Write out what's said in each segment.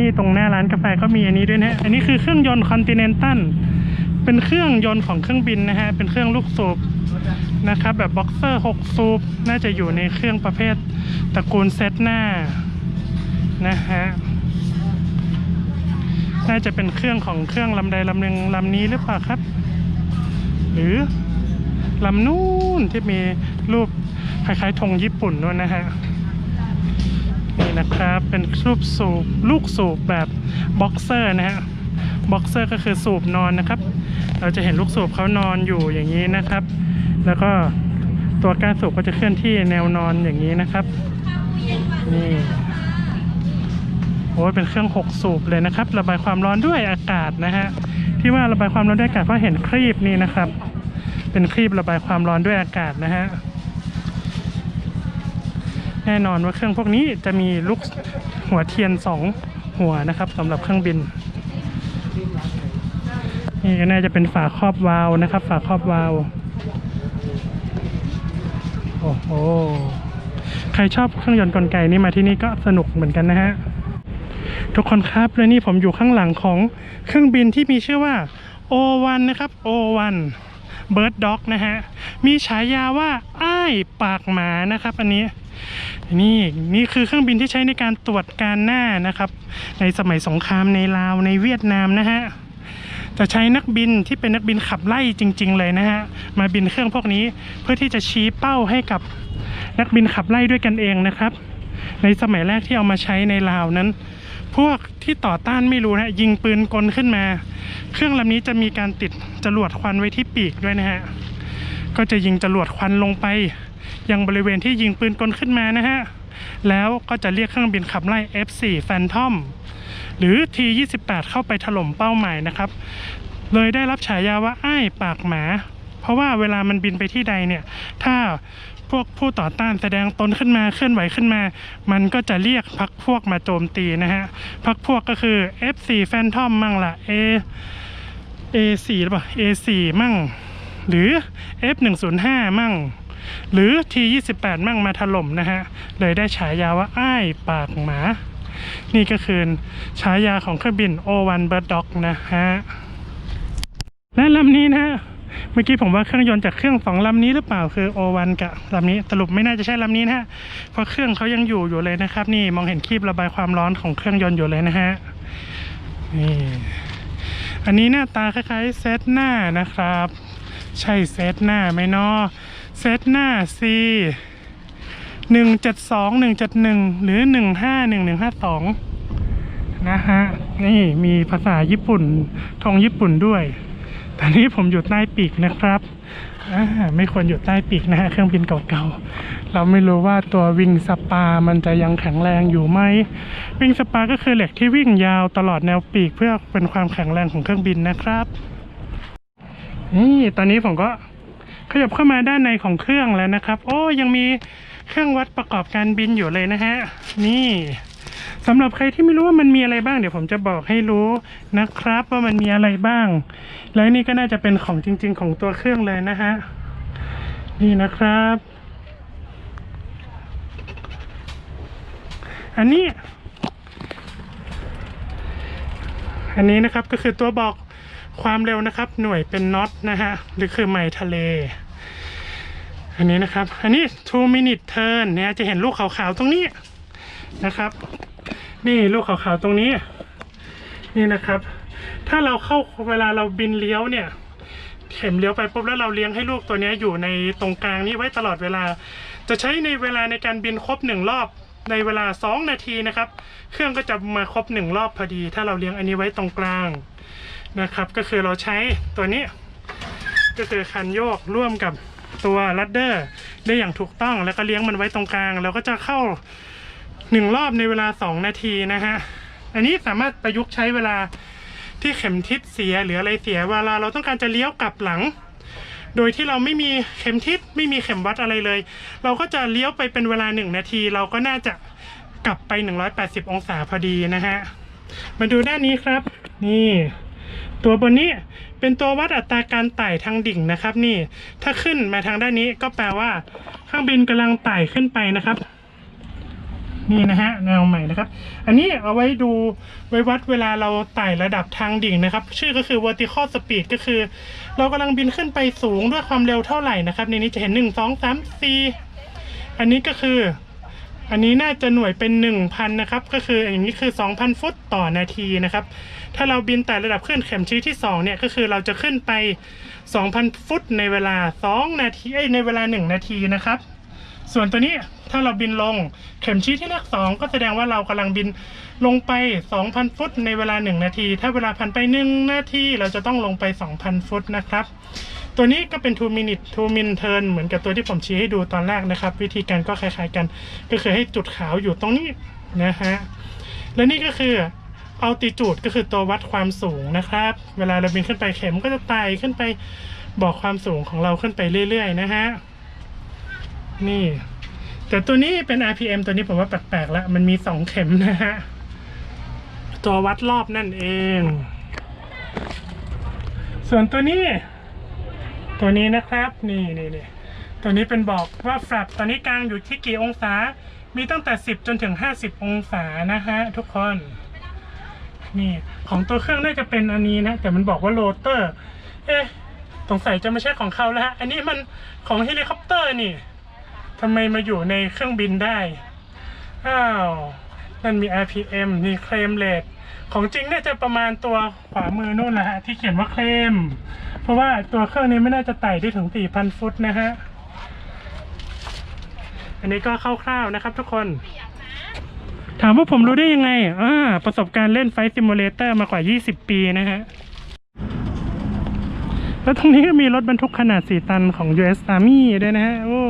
นี่ตรงหน้าร้านกาแฟก็มีอันนี้ด้วยนะอันนี้คือเครื่องยนต์คอนติเนนตัลเป็นเครื่องยนต์ของเครื่องบินนะฮะเป็นเครื่องลูกสูบนะครับแบบบ็อกเซอร์6สูบน่าจะอยู่ในเครื่องประเภทตระกูลเซตหน้านะฮะน่าจะเป็นเครื่องของเครื่องลำใดลำหนึ่งลำนี้หรือเปล่าครับ หรือลำนู้นที่มีรูปคล้ายๆธงญี่ปุ่นด้วยนะฮะ นี่นะครับเป็นรูปสูบลูกสูบแบบบ็อกเซอร์นะฮะบ็อกเซอร์ก็คือสูบนอนนะครับ เราจะเห็นลูกสูบเขานอนอยู่อย่างนี้นะครับ แล้วก็ตัวก้านสูบก็จะเคลื่อนที่แนวนอนอย่างนี้นะครับนี่โอ้เป็นเครื่องหกสูบเลยนะครับ ระบายความร้อนด้วยอากาศนะฮะที่ว่าระบายความร้อนด้วยอากาศเพราะเห็นครีบนี่นะครับ เป็นครีบระบายความร้อนด้วยอากาศนะฮะ แน่นอนว่าเครื่องพวกนี้จะมีลูกหัวเทียนสองหัวนะครับสำหรับเครื่องบิน นี่ก็น่าจะเป็นฝาครอบวาล์วนะครับ ฝาครอบวาล์วโอ้โหใครชอบเครื่องยนต์กลไกนี่มาที่นี่ก็สนุกเหมือนกันนะฮะทุกคนครับและนี่ผมอยู่ข้างหลังของเครื่องบินที่มีชื่อว่า O1 นะครับ O1 Bird Dog นะฮะ มีฉายาว่า อ้ายปากหมานะครับ อันนี้ นี่นี่คือเครื่องบินที่ใช้ในการตรวจการหน้านะครับ ในสมัยสงครามในลาวในเวียดนามนะฮะจะใช้นักบินที่เป็นนักบินขับไล่จริง ๆ เลยนะฮะมาบินเครื่องพวกนี้เพื่อที่จะชี้เป้าให้กับนักบินขับไล่ด้วยกันเองนะครับ ในสมัยแรกที่เอามาใช้ในลาวนั้น พวกที่ต่อต้านไม่รู้นะยิงปืนกลขึ้นมา เครื่องลำนี้จะมีการติดจรวดควันไว้ที่ปีกด้วยนะฮะก็จะยิงจรวดควันลงไป ยังบริเวณที่ยิงปืนกลขึ้นมานะฮะ แล้วก็จะเรียกเครื่องบินขับไล่ F4 Phantom หรือ T28 เข้าไปถล่มเป้าหมายนะครับ เลยได้รับฉายาว่าอ้ายปากหมา เพราะว่าเวลามันบินไปที่ใดเนี่ย ถ้าพวกผู้ต่อต้านแสดงตนขึ้นมาเคลื่อนไหวขึ้นมา มันก็จะเรียกพักพวกมาโจมตีนะฮะ พักพวกก็คือ F4 Phantom มั่งละ A A4 หรือเปล่า A4 มั่ง หรือ F105 มั่ง หรือ T28 มั่งมาถล่มนะฮะ เลยได้ฉายาว่าอ้ายปากหมา นี่ก็คือฉายาของเครื่องบิน O1 Bird Dog นะฮะ และลำนี้นะเมื่อกี้ผมว่าเครื่องยนต์จากเครื่องสองลำนี้หรือเปล่าคือ O1 กับลำนี้สรุปไม่น่าจะใช่ลำนี้นะฮะเพราะเครื่องเขายังอยู่อยู่เลยนะครับ นี่มองเห็นครีบระบายความร้อนของเครื่องยนต์อยู่เลยนะฮะนี่อันนี้หน้าตาคล้ายๆเซตหน้านะครับ ใช่เซตหน้าไหมเนาะ เซตหน้า C หนึ่งเจ็ดสองหนึ่งเจ็ดหนึ่งหรือหนึ่งห้าหนึ่งหนึ่งห้าสองนะฮะ นี่มีภาษาญี่ปุ่นทองญี่ปุ่นด้วย ตอนนี้ผมอยู่ใต้ปีกนะครับอ่าไม่ควรอยู่ใต้ปีกนะฮะ เครื่องบินเก่าๆ เราไม่รู้ว่าตัววิงสปา มันจะยังแข็งแรงอยู่ไหม วิงสปาก็คือเหล็กที่วิ่งยาวตลอดแนวปีกเพื่อเป็นความแข็งแรงของเครื่องบินนะครับ นี่ตอนนี้ผมก็ ขยับเข้ามาด้านในของเครื่องแล้วนะครับ โอ้ยังมีเครื่องวัดประกอบการบินอยู่เลยนะฮะ นี่สำหรับใครที่ไม่รู้ว่ามันมีอะไรบ้างเดี๋ยวผมจะบอกให้รู้นะครับ ว่ามันมีอะไรบ้าง แล้วนี่ก็น่าจะเป็นของจริง ๆ ของตัวเครื่องเลยนะฮะ นี่นะครับ อันนี้ อันนี้นะครับก็คือตัวบอก ความเร็วนะครับ หน่วยเป็นน็อตนะฮะ หรือคือไมล์ทะเล อันนี้นะครับ อันนี้ two minute turn เนี่ยจะเห็นลูกขาวๆตรงนี้นะครับ นี่ลูกขาวๆตรงนี้ นี่นะครับ ถ้าเราเข้าเวลาเราบินเลี้ยวเนี่ย เข็มเลี้ยวไปปุ๊บแล้วเราเลี้ยงให้ลูกตัวนี้อยู่ในตรงกลางนี้ไว้ตลอดเวลา จะใช้ในเวลาในการบินครบหนึ่งรอบในเวลา 2 นาทีนะครับ เครื่องก็จะมาครบหนึ่งรอบพอดี ถ้าเราเลี้ยงอันนี้ไว้ตรงกลาง นะครับ ก็คือเราใช้ตัวนี้ ก็คือคันโยกร่วมกับตัวลัดเดอร์ได้อย่างถูกต้องแล้วก็เลี้ยงมันไว้ตรงกลาง เราก็จะเข้าหนึ่งรอบในเวลา 2 นาทีนะฮะ อันนี้สามารถประยุกต์ใช้เวลาที่เข็มทิศเสียหรืออะไรเสียเวลาเราต้องการจะเลี้ยวกลับหลัง โดยที่เราไม่มีเข็มทิศไม่มีเข็มวัดอะไรเลย เราก็จะเลี้ยวไปเป็นเวลาหนึ่งนาที เราก็น่าจะกลับไป 180 องศาพอดีนะฮะ มาดูด้านนี้ครับ นี่ ตัวบนนี้เป็นตัววัดอัตราการไต่ทางดิ่งนะครับนี่ถ้าขึ้นมาทางด้านนี้ก็แปลว่าเครื่องบินกำลังไต่ขึ้นไปนะครับ นี่นะฮะแนวใหม่นะครับ อันนี้เอาไว้ดูไว้วัดเวลาเราไต่ระดับทางดิ่งนะครับ ชื่อก็คือ vertical speed ก็คือ เรากำลังบินขึ้นไปสูงด้วยความเร็วเท่าไหร่นะครับในนี้จะเห็นหนึ่งสองสามสี่อันนี้ก็คือ อันนี้น่าจะหน่วยเป็น 1,000 นะครับ ก็คืออย่างนี้คือ 2,000 ฟุตต่อนาทีนะครับ ถ้าเราบินแต่ระดับขึ้นเข็มชี้ที่ 2 เนี่ย ก็คือเราจะขึ้นไป 2,000 ฟุตในเวลา 2 นาทีในเวลา 1 นาทีนะครับ ส่วนตัวนี้ถ้าเราบินลงเข็มชี้ที่เลข2 ก็แสดงว่าเรากำลังบินลงไป 2,000 ฟุตในเวลา 1 นาที ถ้าเวลาผ่านไป 1 นาทีเราจะต้องลงไป 2,000 ฟุตนะครับ ตัวนี้ก็เป็น 2 minute 2 min turn เหมือนกับตัวที่ผมชี้ให้ดูตอนแรกนะครับ วิธีการก็คล้ายๆกัน ก็คือให้จุดขาวอยู่ตรงนี้นะฮะ และนี่ก็คือ altitude ก็คือตัววัดความสูงนะครับ เวลาเราบินขึ้นไปเข็มก็จะไต่ขึ้นไปบอกความสูงของเราขึ้นไปเรื่อยๆนะฮะ นี่ แต่ตัวนี้เป็น RPM ตัวนี้ผมว่าแปลกๆแล้วมันมีสองเข็มนะฮะ ตัววัดรอบนั่นเอง ส่วนตัวนี้ ตัวนี้นะครับนี่นี่นี่ตัวนี้เป็นบอกว่าแฟลปตอนนี้กลางอยู่ที่กี่องศา มีตั้งแต่ 10 จนถึง 50 องศานะฮะทุกคนนี่ของตัวเครื่องน่าจะเป็นอันนี้นะ แต่มันบอกว่าโรเตอร์ เอ๊ะสงสัยจะไม่ใช่ของเขาแล้วฮะอันนี้มันของเฮลิคอปเตอร์นี่ทำไมมาอยู่ในเครื่องบินได้อ้าวนั่นมี RPM มีเคลมเลทของจริงน่าจะประมาณตัวขวามือนู่นแหละฮะที่เขียนว่าเคลม เพราะว่าตัวเครื่องนี้ไม่น่าจะไต่ได้ถึง 4,000 ฟุตนะฮะ อันนี้ก็คร่าวๆนะครับทุกคน ถามว่าผมรู้ได้ยังไงอ่าประสบการณ์เล่นไฟซิมูเลเตอร์มากว่า 20 ปีนะฮะ แล้วตรงนี้ก็มีรถบรรทุกขนาด 4 ตันของ US Army ด้วยนะฮะ โอ้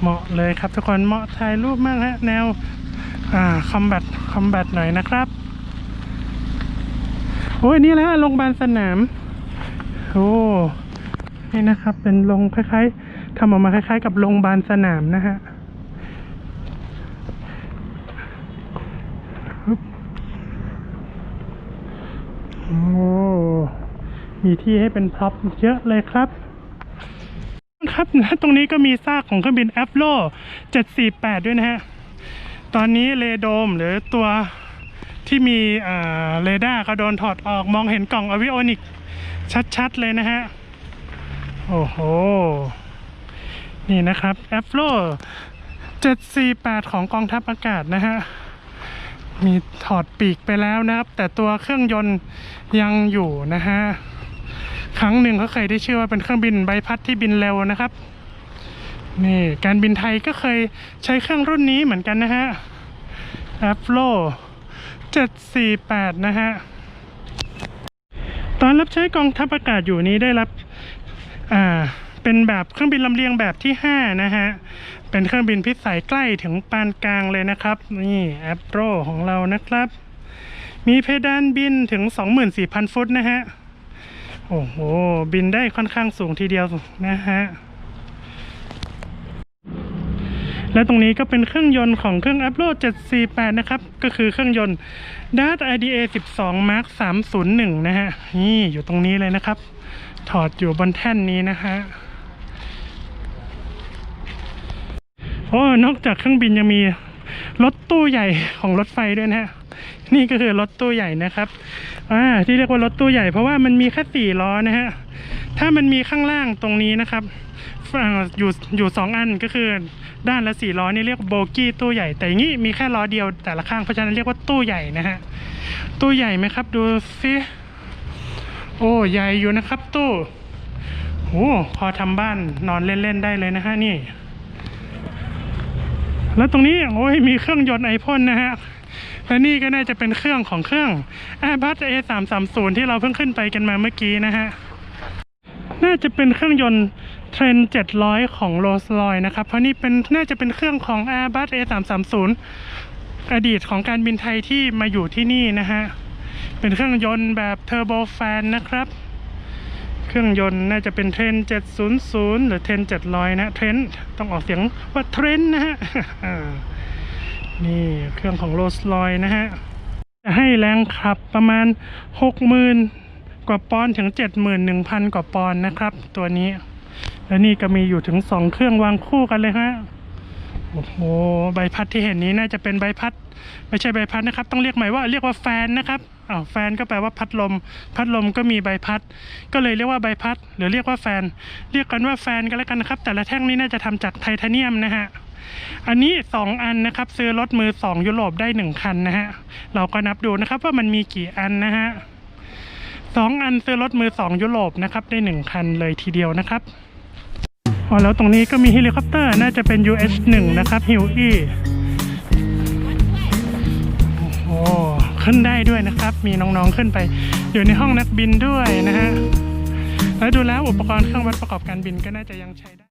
เหมาะเลยครับทุกคนเหมาะถ่ายรูปมากฮะ แนวอ่าคอมแบทคอมแบทหน่อยนะครับ โอ้ยนี่แหละโรงพยาบาลสนาม โอ้นี่นะครับ เป็นโรงคล้ายๆทำออกมาคล้าย ๆ กับโรงพยาบาลสนามนะฮะโอ้มีที่ให้เป็นพร็อพเยอะเลยครับครับและตรงนี้ก็มีซากของเครื่องบินแอฟโล748 ด้วยนะฮะ ตอนนี้เรโดมหรือตัว ที่มีเรดาร์ก็โดนถอดออกมองเห็นกล่องอวิโอนิกชัดๆเลยนะฮะ โอ้โห นี่นะครับแอฟโล748 ของกองทัพอากาศนะฮะ มีถอดปีกไปแล้วนะครับ แต่ตัวเครื่องยนต์ยังอยู่นะฮะ ครั้งหนึ่งเขาเคยได้ชื่อว่าเป็นเครื่องบินใบพัดที่บินเร็วนะครับ นี่การบินไทยก็เคยใช้เครื่องรุ่นนี้เหมือนกันนะฮะ a p l o 748 นะฮะ ตอนรับใช้กองทัพอากาศอยู่นี้ได้รับ อ่า เป็นแบบเครื่องบินลำเลียงแบบที่ 5 นะฮะ เป็นเครื่องบินพิสัยใกล้ถึงปานกลางเลยนะครับ นี่ a p r o ของเรานะครับ มีเพดานบินถึง 24,000 ฟุตนะฮะ โอ้โห บินได้ค่อนข้างสูงทีเดียวนะฮะ และตรงนี้ก็เป็นเครื่องยนต์ของเครื่อง a p r o 748 นะครับ ก็คือเครื่องยนต์ DART IDA 12 Mark 301 นะฮะ นี่อยู่ตรงนี้เลยนะครับ ถอดอยู่บนแท่นนี้นะฮะโอ้นอกจากเครื่องบินยังมีรถตู้ใหญ่ของรถไฟด้วยนะฮะนี่ก็คือรถตู้ใหญ่นะครับอ่าที่เรียกว่ารถตู้ใหญ่เพราะว่ามันมีแค่สี่ล้อนะฮะถ้ามันมีข้างล่างตรงนี้นะครับ อยู่อยู่สองอันก็คือด้านละสี่ล้อนี่เรียกโบกี้ตู้ใหญ่ แต่อย่างนี้มีแค่ล้อเดียวแต่ละข้างเพราะฉะนั้นเรียกว่าตู้ใหญ่นะฮะตู้ใหญ่ไหมครับ ดูสิโอ้ใหญ่อยู่นะครับ ตู้โอ้พอทำบ้านนอนเล่นๆได้เลยนะฮะนี่ แล้วตรงนี้โอ้ยมีเครื่องยนต์ไอพ่นนะฮะและนี่ก็น่าจะเป็นเครื่องของเครื่อง Airbus A330 ที่เราเพิ่งขึ้นไปกันมาเมื่อกี้นะฮะ น่าจะเป็นเครื่องยนต์ เทรน700 ของ Rolls-Royce นะครับ เพราะนี่เป็นน่าจะเป็นเครื่องของ Airbus A330 อดีตของการบินไทยที่มาอยู่ที่นี่นะฮะ เป็นเครื่องยนต์แบบเทอร์โบแฟนนะครับ เครื่องยนต์น่าจะเป็นเทรน700 หรือเทรน700 นะเทรนต้องออกเสียงว่าเทรนนะฮะนี่เครื่องของโรสลอยนะฮะจะให้แรงขับประมาณ 60,000 กว่าปอนถึง 71,000 กว่าปอนนะครับ ตัวนี้ และนี่ก็มีอยู่ถึง2เครื่องวางคู่กันเลยฮะโอ้โหใบพัดที่เห็นนี้น่าจะเป็นใบพัด ไม่ใช่ใบพัดนะครับ ต้องเรียกใหม่ว่าเรียกว่าแฟนนะครับอ้าวแฟนก็แปลว่าพัดลม พัดลมก็มีใบพัด ก็เลยเรียกว่าใบพัด หรือเรียกว่าแฟน เรียกกันว่าแฟนกันแล้วกันนะครับ แต่ละแท่งนี้น่าจะทำจากไทเทเนียมนะฮะอันนี้ 2 อันนะครับซื้อรถมือ 2 ยุโรปได้ 1 คันนะฮะเราก็นับดูนะครับว่ามันมีกี่อันนะฮะสองอันซื้อรถมือ 2 ยุโรปนะครับได้ 1 คันเลยทีเดียวนะครับ อ๋อแล้วตรงนี้ก็มีเฮลิคอปเตอร์น่าจะเป็น UH1 นะครับฮิวอี้โอ้ขึ้นได้ด้วยนะครับ มีน้องๆขึ้นไป อยู่ในห้องนักบินด้วยนะฮะแล้วดูแล้วอุปกรณ์เครื่องวัดประกอบการบินก็น่าจะยังใช้ได้